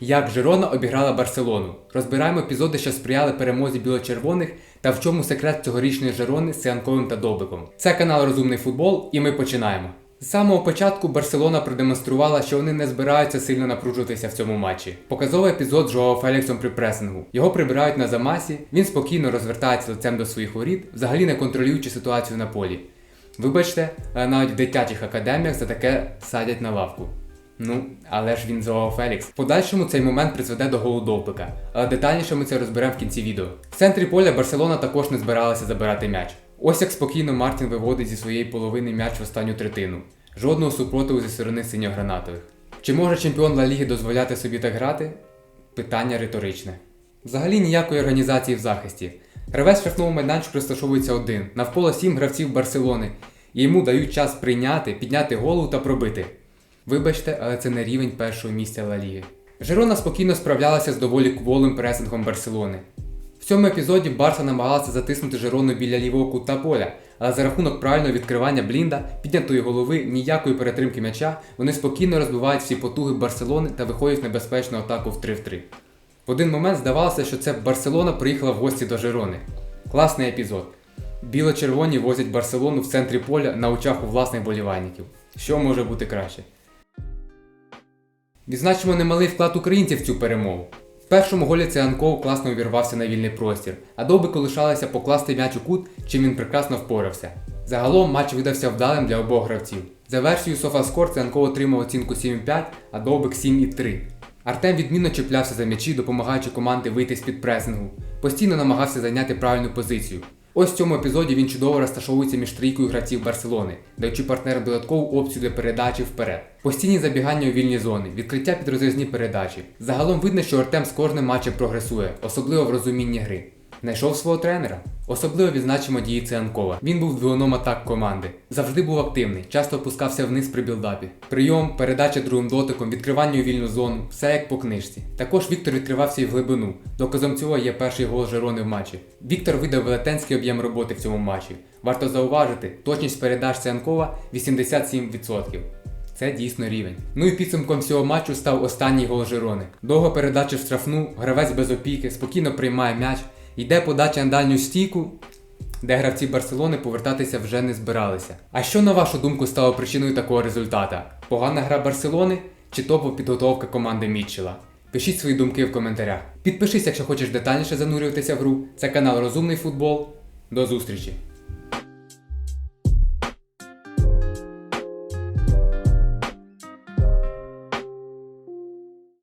Як Жирона обіграла Барселону. Розбираємо епізоди, що сприяли перемозі біло-червоних та в чому секрет цьогорічної Жирони з Сіанковим та Добиком. Це канал Розумний футбол, і ми починаємо. З самого початку Барселона продемонструвала, що вони не збираються сильно напружуватися в цьому матчі. Показовий епізод з Жоао Феліксом при пресингу. Його прибирають на замасі, він спокійно розвертається лицем до своїх воріт, взагалі не контролюючи ситуацію на полі. Вибачте, але навіть в дитячих академіях за таке садять на лавку. Ну, але ж він Жоао Фелікс. Подальшому цей момент призведе до голу Довбика, але детальніше ми це розберемо в кінці відео. В центрі поля Барселона також не збиралася забирати м'яч. Ось як спокійно Мартін виводить зі своєї половини м'яч в останню третину. Жодного супротиву зі сторони синьогранатових. Чи може чемпіон Ла Ліги дозволяти собі так грати? Питання риторичне. Взагалі ніякої організації в захисті. Гравець штрафного майданчику розташовується один, навколо сім гравців Барселони, і йому дають час прийняти, підняти голову та пробити. Вибачте, але це не рівень першого місця Ла Ліги. Жирона спокійно справлялася з доволі кволим пресингом Барселони. В цьому епізоді Барса намагалася затиснути Жирону біля лівого кута поля, але за рахунок правильного відкривання блінда, піднятої голови, ніякої перетримки м'яча, вони спокійно розбивають всі потуги Барселони та виходять в небезпечну атаку в 3 в 3. В один момент здавалося, що це Барселона приїхала в гості до Жирони. Класний епізод. Біло-червоні возять Барселону в центрі поля на очах у власних болівальників. Що може бути краще? Відзначимо немалий вклад українців в цю перемогу. В першому голі Цианков класно увірвався на вільний простір, а Довбику лишалося покласти м'яч у кут, чим він прекрасно впорався. Загалом матч видався вдалим для обох гравців. За версією SofaScore Цианков отримав оцінку 7,5, а Довбик 7,3. Артем відмінно чіплявся за м'ячі, допомагаючи команді вийти з-під пресингу. Постійно намагався зайняти правильну позицію. Ось в цьому епізоді він чудово розташовується між трійкою гравців Барселони, даючи партнерам додаткову опцію для передачі вперед. Постійні забігання у вільні зони, відкриття під передачі. Загалом видно, що Артем з кожним матчем прогресує, особливо в розумінні гри. Знайшов свого тренера. Особливо відзначимо дії Цианкова. Він був двигуном атак команди. Завжди був активний, часто опускався вниз при білдапі. Прийом, передача другим дотиком, відкривання у вільну зону, все як по книжці. Також Віктор відкривався і в глибину. Доказом цього є перший гол Жерони в матчі. Віктор видав велетенський об'єм роботи в цьому матчі. Варто зауважити, точність передач Цианкова 87%. Це дійсно рівень. Ну і підсумком всього матчу став останній гол Жирони. Довго передача в штрафну, гравець без опіки, спокійно приймає м'яч, йде подача на дальню стійку, де гравці Барселони повертатися вже не збиралися. А що на вашу думку стало причиною такого результата? Погана гра Барселони чи топова підготовка команди Мітчела? Пишіть свої думки в коментарях. Підпишись, якщо хочеш детальніше занурюватися в гру. Це канал Розумний футбол. До зустрічі!